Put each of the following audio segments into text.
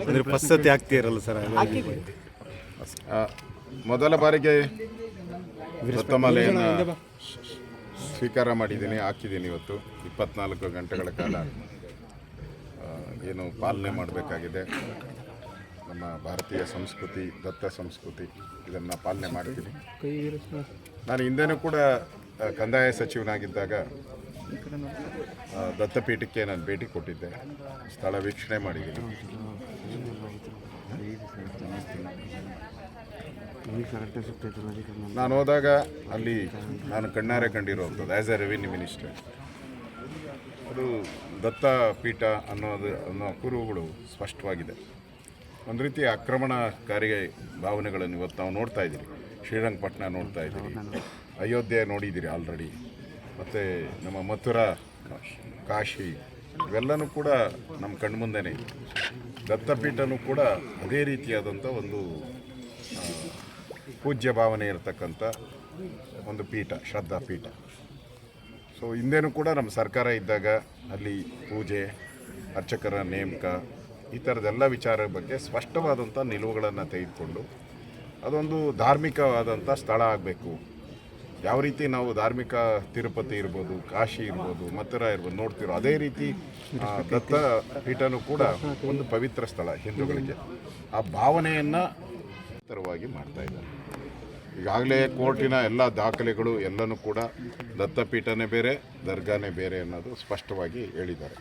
ಅಂದ್ರೆ first ಆಗ್ತಿರಲ್ಲ sir ಮೊದಲ ಬಾರಿಗೆ ರಥಮಾಲೆಯನ್ನು ಸ್ವೀಕಾರ ಮಾಡಿದ್ದೀನಿ, ಹಾಕಿದ್ದೀನಿ ಇವತ್ತು, ಇಪ್ಪತ್ನಾಲ್ಕು ಗಂಟೆಗಳ ಕಾಲ. ಏನು ಪಾಲನೆ ಮಾಡಬೇಕಾಗಿದೆ. ನಮ್ಮ ಭಾರತೀಯ ಸಂಸ್ಕೃತಿ, ದತ್ತ ಸಂಸ್ಕೃತಿ, ಇದನ್ನು ಪಾಲನೆ ಮಾಡ್ತೀನಿ. ನಾನು ಹಿಂದೆನೂ ಕೂಡ ಕಂದಾಯ ಸಚಿವನಾಗಿದ್ದಾಗ ದತ್ತಪೀಠಕ್ಕೆ ನಾನು ಭೇಟಿ ಕೊಟ್ಟಿದ್ದೆ. ಸ್ಥಳ ವೀಕ್ಷಣೆ ಮಾಡಿದ್ದೀನಿ. ನಾನು ಹೋದಾಗ ಅಲ್ಲಿ ನಾನು ಕಣ್ಣಾರೆ ಕಂಡಿರುವಂಥದ್ದು ಆ್ಯಸ್ ಎ ರೆವಿನ್ಯೂ ಮಿನಿಸ್ಟರ್ ಅದು ದತ್ತ ಪೀಠ ಅನ್ನೋದು ಅನ್ನೋ ಕುರುಹುಗಳು ಸ್ಪಷ್ಟವಾಗಿದೆ. ಒಂದು ರೀತಿ ಆಕ್ರಮಣಕಾರಿ ಭಾವನೆಗಳನ್ನು ಇವತ್ತು ನಾವು ನೋಡ್ತಾ ಇದ್ದೀರಿ. ಶ್ರೀರಂಗಪಟ್ಟಣ ನೋಡ್ತಾ ಇದ್ದೀರಿ. ಅಯೋಧ್ಯೆ ನೋಡಿದ್ದೀರಿ ಆಲ್ರೆಡಿ ಮತ್ತು ನಮ್ಮ ಮಥುರಾ ಕಾಶಿ. ಇವೆಲ್ಲನೂ ಕೂಡ ನಮ್ಮ ಕಣ್ಮುಂದೆನೇ ಇದೆ. ದತ್ತಪೀಠನೂ ಕೂಡ ಅದೇ ರೀತಿಯಾದಂಥ ಒಂದು ಪೂಜ್ಯ ಭಾವನೆ ಇರತಕ್ಕಂಥ ಒಂದು ಪೀಠ, ಶ್ರದ್ಧಾ ಪೀಠ. ಸೊ ಹಿಂದೆನೂ ಕೂಡ ನಮ್ಮ ಸರ್ಕಾರ ಇದ್ದಾಗ ಅಲ್ಲಿ ಪೂಜೆ, ಅರ್ಚಕರ ನೇಮಕ, ಈ ಥರದ್ದೆಲ್ಲ ವಿಚಾರ ಬಗ್ಗೆ ಸ್ಪಷ್ಟವಾದಂಥ ನಿಲುವುಗಳನ್ನು ತೆಗೆದುಕೊಂಡು ಅದೊಂದು ಧಾರ್ಮಿಕವಾದಂಥ ಸ್ಥಳ ಆಗಬೇಕು. ಯಾವ ರೀತಿ ನಾವು ಧಾರ್ಮಿಕ ತಿರುಪತಿ ಇರ್ಬೋದು, ಕಾಶಿ ಇರ್ಬೋದು, ಮಥುರ ಇರ್ಬೋದು ನೋಡ್ತಿರೋ ಅದೇ ರೀತಿ ದತ್ತ ಪೀಠನೂ ಕೂಡ ಒಂದು ಪವಿತ್ರ ಸ್ಥಳ ಹಿಂದೂಗಳಿಗೆ. ಆ ಭಾವನೆಯನ್ನು ತರವಾಗಿ ಮಾಡ್ತಾ ಇದ್ದಾರೆ. ಈಗಾಗಲೇ ಕೋರ್ಟಿನ ಎಲ್ಲ ದಾಖಲೆಗಳು ಎಲ್ಲನೂ ಕೂಡ ದತ್ತಪೀಠನೇ ಬೇರೆ, ದರ್ಗಾನೇ ಬೇರೆ ಅನ್ನೋದು ಸ್ಪಷ್ಟವಾಗಿ ಹೇಳಿದ್ದಾರೆ.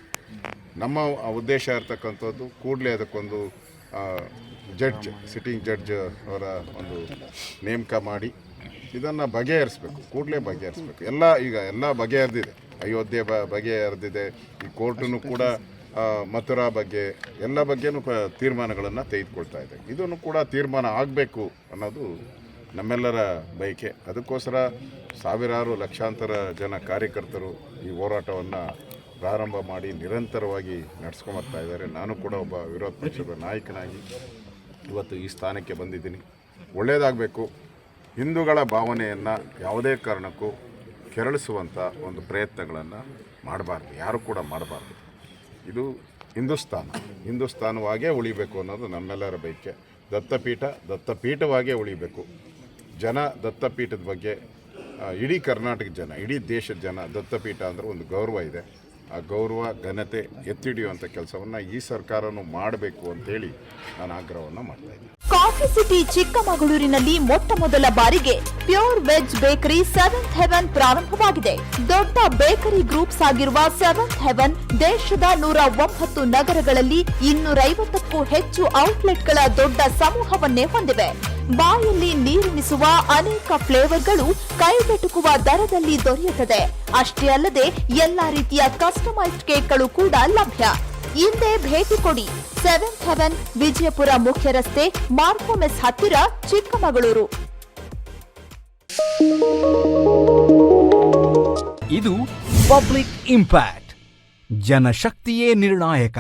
ನಮ್ಮ ಉದ್ದೇಶ ಇರ್ತಕ್ಕಂಥದ್ದು ಕೂಡಲೇ ಅದಕ್ಕೊಂದು ಜಡ್ಜ್ ಸಿಟ್ಟಿಂಗ್ ಜಡ್ಜ್ ಅವರ ಒಂದು ನೇಮಕ ಮಾಡಿ ಇದನ್ನು ಬಗೆಹರಿಸ್ಬೇಕು, ಕೂಡಲೇ ಬಗೆಹರಿಸ್ಬೇಕು. ಎಲ್ಲ ಈಗ ಎಲ್ಲ ಬಗೆಹರಿದಿದೆ. ಅಯೋಧ್ಯೆ ಬ, ಬಗೆಹರಿದಿದೆ, ಈ ಕೋರ್ಟನ್ನು ಕೂಡ ಮಥುರಾ ಬಗ್ಗೆ, ಎಲ್ಲ ಬಗ್ಗೆನೂ ತೀರ್ಮಾನಗಳನ್ನು ತೆಗೆದುಕೊಳ್ತಾ ಇದೆ. ಇದನ್ನು ಕೂಡ ತೀರ್ಮಾನ ಆಗಬೇಕು ಅನ್ನೋದು ನಮ್ಮೆಲ್ಲರ ಬಯಕೆ. ಅದಕ್ಕೋಸ್ಕರ ಸಾವಿರಾರು ಲಕ್ಷಾಂತರ ಜನ ಕಾರ್ಯಕರ್ತರು ಈ ಹೋರಾಟವನ್ನು ಪ್ರಾರಂಭ ಮಾಡಿ ನಿರಂತರವಾಗಿ ನಡೆಸ್ಕೊಂಬರ್ತಾ ಇದ್ದಾರೆ. ನಾನು ಕೂಡ ಒಬ್ಬ ವಿರೋಧ ಪಕ್ಷದ ನಾಯಕನಾಗಿ ಇವತ್ತು ಈ ಸ್ಥಾನಕ್ಕೆ ಬಂದಿದ್ದೀನಿ. ಒಳ್ಳೆಯದಾಗಬೇಕು ಹಿಂದೂಗಳ ಭಾವನೆಯನ್ನು ಯಾವುದೇ ಕಾರಣಕ್ಕೂ ಕೆರಳಿಸುವಂಥ ಒಂದು ಪ್ರಯತ್ನಗಳನ್ನು ಮಾಡಬಾರ್ದು, ಯಾರು ಕೂಡ ಮಾಡಬಾರ್ದು. ಇದು ಹಿಂದೂಸ್ತಾನ ಹಿಂದೂಸ್ತಾನವಾಗೇ ಉಳಿಬೇಕು ಅನ್ನೋದು ನಮ್ಮೆಲ್ಲರ ಬಯಕೆ. ದತ್ತಪೀಠ ದತ್ತಪೀಠವಾಗೇ ಉಳಿಬೇಕು. ಜನ ದತ್ತಪೀಠದ ಬಗ್ಗೆ ಇಡೀ ಕರ್ನಾಟಕ ಜನ, ಇಡೀ ದೇಶದ ಜನ ದತ್ತಪೀಠ ಅಂದರೆ ಒಂದು ಗೌರವ ಇದೆ. ಆ ಗೌರವ, ಘನತೆ ಎತ್ತಿಡಿಯುವಂಥ ಕೆಲಸವನ್ನು ಈ ಸರ್ಕಾರನೂ ಮಾಡಬೇಕು ಅಂತೇಳಿ ನಾನು ಆಗ್ರಹವನ್ನು ಮಾಡ್ತಾ ಇದ್ದೀನಿ. ಕಾಫಿ ಸಿಟಿ ಚಿಕ್ಕಮಗಳೂರಿನಲ್ಲಿ ಮೊಟ್ಟ ಮೊದಲ ಬಾರಿಗೆ pure veg bakery seventh heaven ಪ್ರಾರಂಭವಾಗಿದೆ. ದೊಡ್ಡ ಬೇಕರಿ ಗ್ರೂಪ್ಸ್ ಆಗಿರುವ ಸೆವೆಂತ್ ಹೆವೆನ್ ದೇಶದ ನೂರ ಒಂಬತ್ತು ನಗರಗಳಲ್ಲಿ ಇನ್ನೂರೈವತ್ತಕ್ಕೂ ಹೆಚ್ಚು ಔಟ್ಲೆಟ್ಗಳ ದೊಡ್ಡ ಸಮೂಹವನ್ನೇ ಹೊಂದಿವೆ. ಬಾಯಲ್ಲಿ ನೀರುಣಿಸುವ ಅನೇಕ ಫ್ಲೇವರ್ಗಳು ಕೈಗೆಟುಕುವ ದರದಲ್ಲಿ ದೊರೆಯುತ್ತದೆ. ಅಷ್ಟೇ ಅಲ್ಲದೆ ಎಲ್ಲಾ ರೀತಿಯ ಕಸ್ಟಮೈಸ್ಡ್ ಕೇಕ್ಗಳು ಕೂಡ ಲಭ್ಯ. ಹಿಂದೆ ಭೇಟಿ ಕೊಡಿ ಸೆವೆಂತ್ ಹೆವೆನ್ ವಿಜಯಪುರ ಮುಖ್ಯ ರಸ್ತೆ ಮಾರ್ಕೋಮೆಸ್ ಹತ್ತಿರ ಚಿಕ್ಕಮಗಳೂರು. ಇದು ಪಬ್ಲಿಕ್ ಇಂಪ್ಯಾಕ್ಟ್, ಜನಶಕ್ತಿಯೇ ನಿರ್ಣಾಯಕ.